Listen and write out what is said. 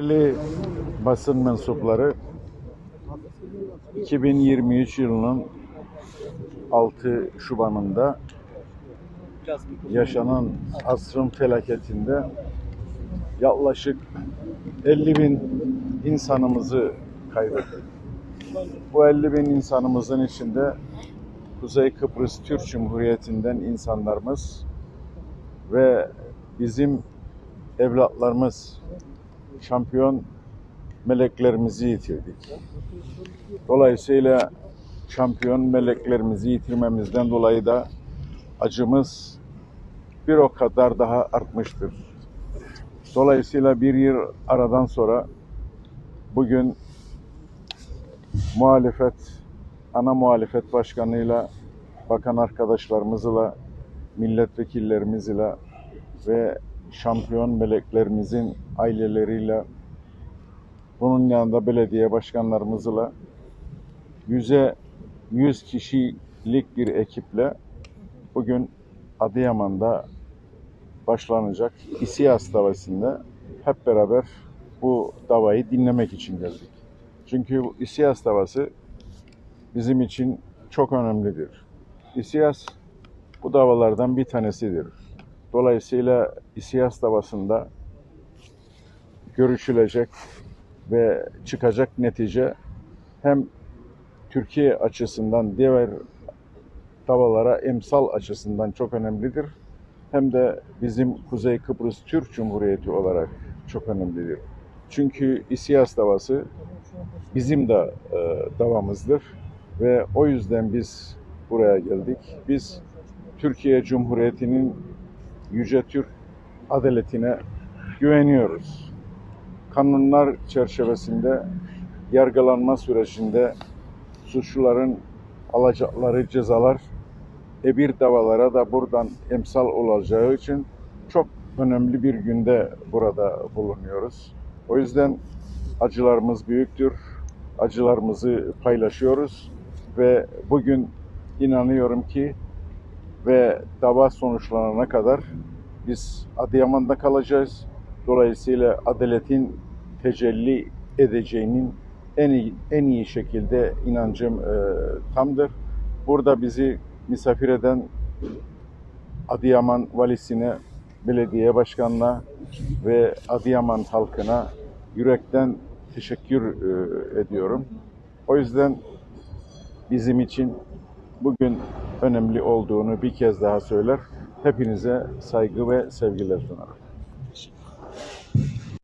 Değerli basın mensupları 2023 yılının 6 Şubat'ında yaşanan asrın felaketinde yaklaşık 50 bin insanımızı kaybettik. Bu 50 bin insanımızın içinde Kuzey Kıbrıs Türk Cumhuriyeti'nden insanlarımız ve bizim evlatlarımız şampiyon meleklerimizi yitirdik. Dolayısıyla şampiyon meleklerimizi yitirmemizden dolayı da acımız bir o kadar daha artmıştır. Dolayısıyla bir yıl aradan sonra bugün muhalefet, ana muhalefet başkanıyla, bakan arkadaşlarımızla, milletvekillerimizle ve şampiyon meleklerimizin aileleriyle bunun yanında belediye başkanlarımızla yüze 100 kişilik bir ekiple bugün Adıyaman'da başlanacak İSİAS davasında hep beraber bu davayı dinlemek için geldik. Çünkü bu İSİAS davası bizim için çok önemlidir. İSİAS bu davalardan bir tanesidir. Dolayısıyla İSİAS davasında görüşülecek ve çıkacak netice hem Türkiye açısından diğer davalara emsal açısından çok önemlidir. Hem de bizim Kuzey Kıbrıs Türk Cumhuriyeti olarak çok önemlidir. Çünkü İSİAS davası bizim de e, davamızdır ve o yüzden biz buraya geldik. Biz Türkiye Cumhuriyeti'nin Yüce Türk adaletine güveniyoruz. Kanunlar çerçevesinde yargılanma sürecinde suçluların alacakları cezalar ebir davalara da buradan emsal olacağı için çok önemli bir günde burada bulunuyoruz. O yüzden acılarımız büyüktür. Acılarımızı paylaşıyoruz ve bugün inanıyorum ki ve dava sonuçlanana kadar biz Adıyaman'da kalacağız. Dolayısıyla adaletin tecelli edeceğinin en iyi, en iyi şekilde inancım e, tamdır. Burada bizi misafir eden Adıyaman valisine, belediye başkanına ve Adıyaman halkına yürekten teşekkür e, ediyorum. O yüzden bizim için bugün önemli olduğunu bir kez daha söyler. Hepinize saygı ve sevgiler sunarım.